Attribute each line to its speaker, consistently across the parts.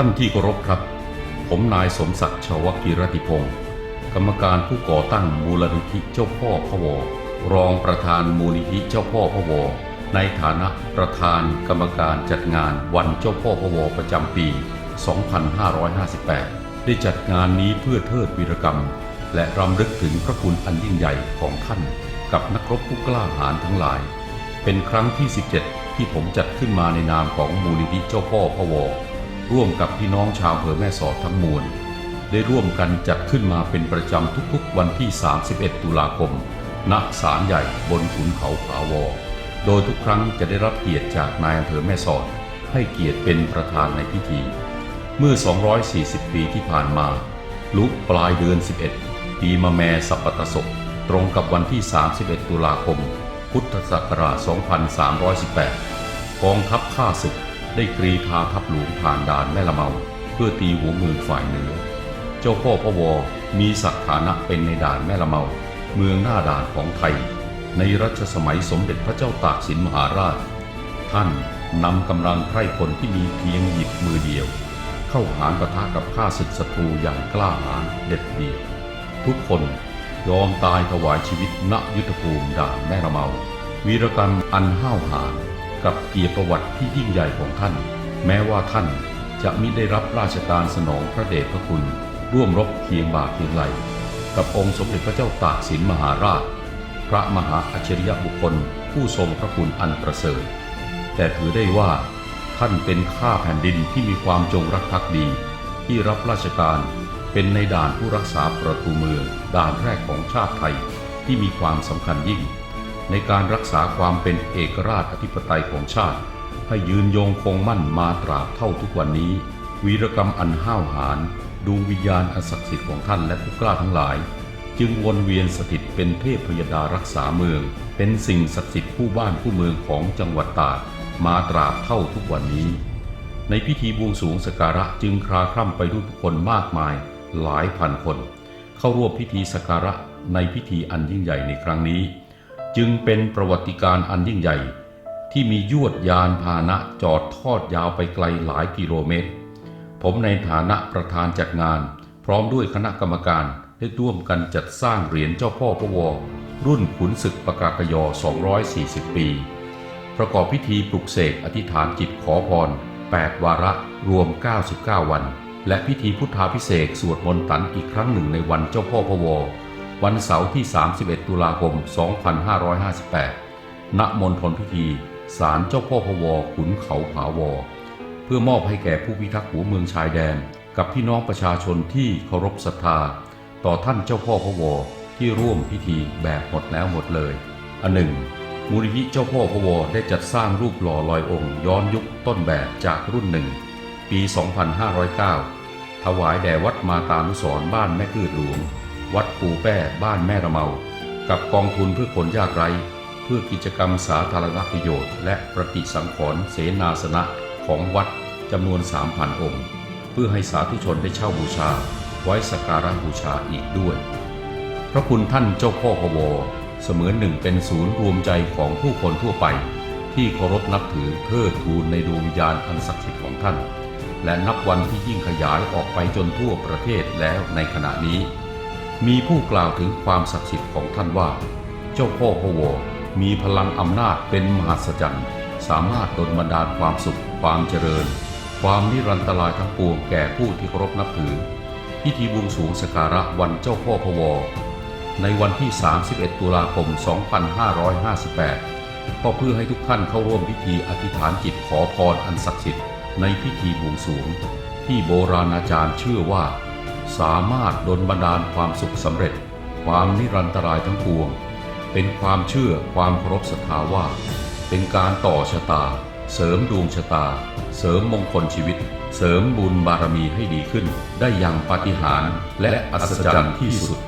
Speaker 1: ท่านที่เคารพครับ ผมนายสมศักดิ์ชาวกิรติพงศ์กรรมการผู้ก่อตั้งมูลนิธิเจ้าพ่อพะวรองประธานมูลนิธิเจ้าพ่อพะวในฐานะประธานกรรมการจัดงานวันเจ้าพ่อพะวประจำปี 2558 ได้จัดงานนี้เพื่อเทิดวีรกรรม และรำลึกถึงพระคุณอันยิ่งใหญ่ของท่าน กับนักรบผู้กล้าหาญทั้งหลาย เป็นครั้งที่ 17 ที่ผมจัดขึ้นมาในนามของมูลนิธิเจ้าพ่อพะวอ ร่วมกับพี่น้องชาวอำเภอแม่สอดทั้งมวล ได้ร่วมกันจัดขึ้นมาเป็นประจำทุกๆ วันที่ 31 ตุลาคม ณ ศาลใหญ่บนขุนเขาผาวอ โดยทุกครั้งจะได้รับเกียรติจากนายอำเภอแม่สอด ให้เกียรติเป็นประธานในพิธี เมื่อ 240 ปีที่ผ่านมา ลุกปลายเดือน 11 ปีมะแมสัปปตศกตรงกับวันที่ 31 ตุลาคม พุทธศักราช 2318 กองทัพข้าศึก ได้กรีธาทัพหลวงผ่านด่านแม่ละเมาเพื่อตีหัวเมืองฝ่ายเหนือ เจ้าพ่อพะวอมีศักฐานะเป็นในด่านแม่ละเมา เมืองหน้าด่านของไทย ในรัชสมัยสมเด็จพระเจ้าตากสินมหาราช ท่านนำกำลังไพร่พลที่มีเพียงหยิบมือเดียว เข้าหารประทะกับข้าศึกศัตรูอย่างกล้าหาญเด็ดเดี่ยวทุกคนยอมตายถวายชีวิตณยุทธภูมิด่านแม่ระเมา วีรกรรมอันห้าวหาญ กับเกียรติประวัติที่ยิ่งใหญ่ของท่าน แม้ว่าท่านจะมิได้รับราชการสนองพระเดชพระคุณ ร่วมรบเคียงบ่าเคียงไหล กับองค์สมเด็จพระเจ้าตากสินมหาราช พระมหาอัจฉริยบุคคลผู้ทรงพระคุณอันประเสริฐ แต่ถือได้ว่าท่านเป็นข้าแผ่นดินที่มีความจงรักภักดี ที่รับราชการเป็นในด่านผู้รักษาประตูเมืองด่านแรกของชาติไทยที่มีความสำคัญยิ่ง ในการรักษาความเป็นเอกราชอธิปไตยของชาติ ให้ยืนยงคงมั่นมาตราบเท่าทุกวันนี้ วีรกรรมอันห้าวหาญดวงวิญญาณอันศักดิ์สิทธิ์ของท่านและผู้กล้าทั้งหลาย จึงวนเวียนสถิตเป็นเทพพยดารักษาเมือง เป็นสิ่งศักดิ์สิทธิ์ผู้บ้านผู้เมืองของจังหวัดตากมาตราบเท่าทุกวันนี้ ในพิธีบวงสรวงสกการะจึงคลาคล่ำไปด้วยผู้คนมากมายหลายพันคน เข้าร่วมพิธีสกการะในพิธีอันยิ่งใหญ่ในครั้งนี้ จึงเป็นประวัติการอันยิ่งใหญ่ ที่มียวดยานพาหนะจอดทอดยาวไปไกลหลายกิโลเมตร ผมในฐานะประธานจัดงาน พร้อมด้วยคณะกรรมการได้ร่วมกันจัดสร้างเหรียญเจ้าพ่อพระวอรุ่นขุนศึกปากากยอ 240 ปี ประกอบพิธีปลุกเสกอธิษฐานจิตขอพร 8 วาระรวม 99 วัน และพิธีพุทธาพิเศษสวดมนต์ตันอีกครั้งหนึ่งในวันเจ้าพ่อพระวอ วันเสาร์ที่ 31 ตุลาคม 2558 ณ มณฑลพิธีศาลเจ้าพ่อพวขุนเขาผาวอ เพื่อมอบให้แก่ผู้พิทักษ์หัวเมืองชายแดน กับพี่น้องประชาชนที่เคารพศรัทธา ต่อท่านเจ้าพ่อพวที่ร่วมพิธีแบบหมดแล้วหมดเลย อันหนึ่งมูลนิธิเจ้าพ่อพวได้จัดสร้างรูปหล่อลอยองค์ย้อนยุคต้นแบบจากรุ่นหนึ่ง ปี 2509 ถวายแด่วัดมาตานุสรบ้านแม่กืดหลวง วัดปูแป้บ้านแม่ระเมา กับกองทุนเพื่อคนยากไร้เพื่อกิจกรรมสาธารณประโยชน์ และปฏิสังขรณ์เสนาสนะของวัดจำนวน 3,000 องค์ เพื่อให้สาธุชนได้เช่าบูชา ไว้สักการะบูชาอีกด้วย พระคุณท่านเจ้าพ่อพวเสมือนหนึ่งเป็นศูนย์รวมใจของผู้คนทั่วไป ที่เคารพนับถือเทิดทูนในดวงวิญญาณอันศักดิ์สิทธิ์ของท่าน และนับวันที่ยิ่งขยายออกไปจนทั่วประเทศแล้วในขณะนี้ มีผู้กล่าวถึงความศักดิ์สิทธิ์ของท่านว่า เจ้าพ่อพวมีพลังอำนาจเป็นมหัศจรรย์ สามารถดลบันดาลความสุข ความเจริญ ความนิรันตรายทั้งปวงแก่ผู้ที่เคารพนับถือ พิธีบวงสรวงสการะวันเจ้าพ่อพวในวันที่ 31 ตุลาคม 2558 ก็เพื่อให้ทุกท่านเข้าร่วมพิธีอธิษฐานจิตขอพรอันศักดิ์สิทธิ์ในพิธีบวงสรวง ที่โบราณอาจารย์เชื่อว่า สามารถดลบันดาลความสุขสำเร็จ ความนิรันตรายทั้งปวง เป็นความเชื่อความเคารพศรัทธาว่า เป็นการต่อชะตา เสริมดวงชะตา เสริมมงคลชีวิต เสริมบุญบารมีให้ดีขึ้น ได้อย่างปาฏิหาริย์และอัศจรรย์ที่สุด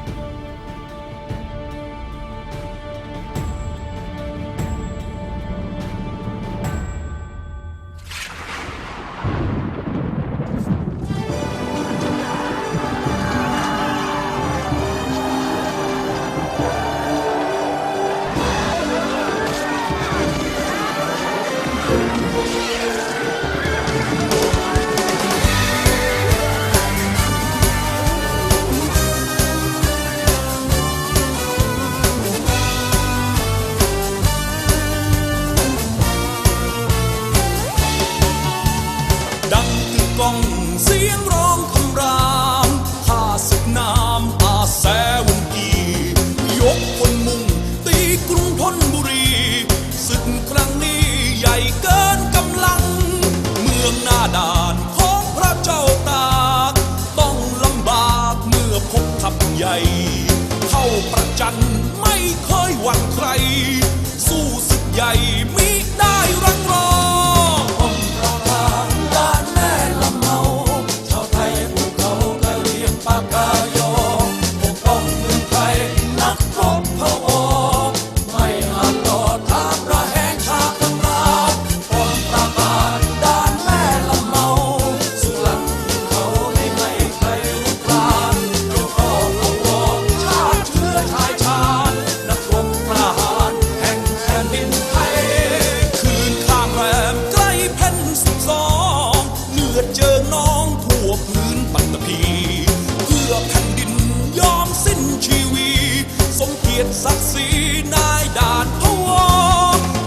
Speaker 2: ศักดิ์ศรีนายด่านพวอ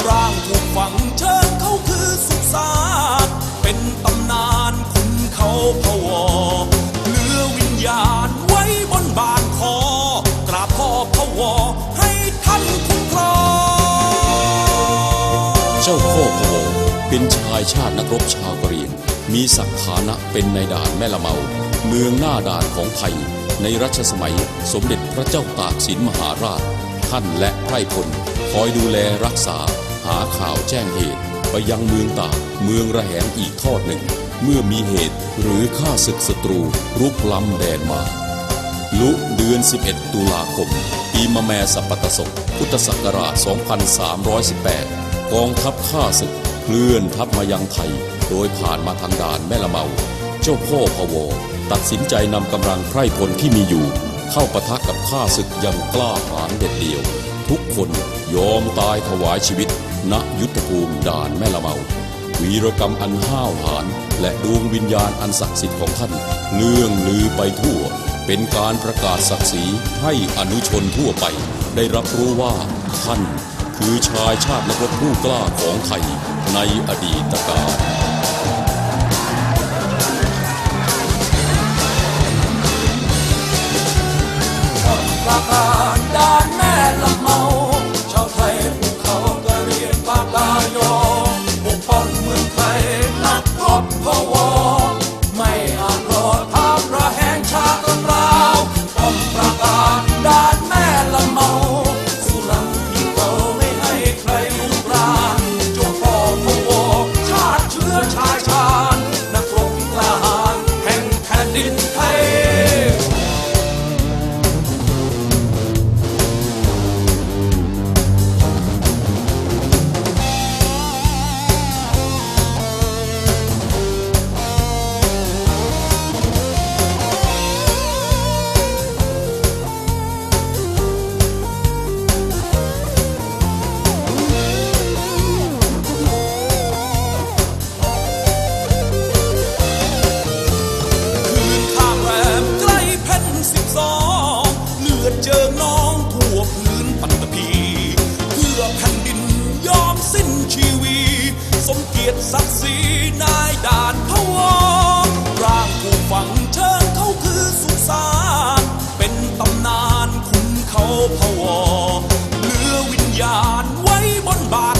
Speaker 2: ร่างถูกฝังเชิญเขาคือสุสานเป็นตำนานคุณเขาพวอเหลือวิญญาณไว้บนบานคอกราบพ่อพวอให้ท่านคุ้มครอง
Speaker 1: เจ้าพ่อพวงเป็นชายชาตินักรบชาวกะเหรี่ยงมีศักดิ์ฐานะเป็นนายด่านแม่ละเมา เมืองหน้าด่านของไทย ในรัชสมัยสมเด็จพระเจ้าตากสินมหาราช ท่านและไพร่พล คอยดูแลรักษาหาข่าวแจ้งเหตุ ไปยังเมืองตากเมืองระแหงอีกทอดหนึ่ง เมื่อมีเหตุหรือข้าศึกศัตรูรุกล้ำแดนมา ลุเดือน 11 ตุลาคม ปีมะแมสัปปตศกพุทธศักราช 2318 กองทัพข้าศึกเคลื่อนทัพมายังไทย โดยผ่านมาทางด่านแม่ละเมา เจ้าพ่อพะวอ ตัดสินใจนำกำลังไพร่พลที่มีอยู่ เข้าปะทะกับข้าศึกอย่างกล้าหาญเด็ดเดี่ยว ทุกคนยอมตายถวายชีวิต ณยุทธภูมิด่านแม่ละเมาวีรกรรมอันห้าวหาญและดวงวิญญาณอันศักดิ์สิทธิ์ของท่านเลื่องลือไปทั่ว เป็นการประกาศศักดิ์ศรีให้อนุชนทั่วไป ได้รับรู้ว่าท่าน คือชายชาตินักรบผู้กล้าของไทยในอดีตกาล
Speaker 2: ปร สมเกียรติศักดิ์ศรีนายด่านพระวอร่างผู้ฝังเชิญเขาคือสุสานเป็นตำนานคุณเขาพะวเหลือวิญญาณไว้บนบาน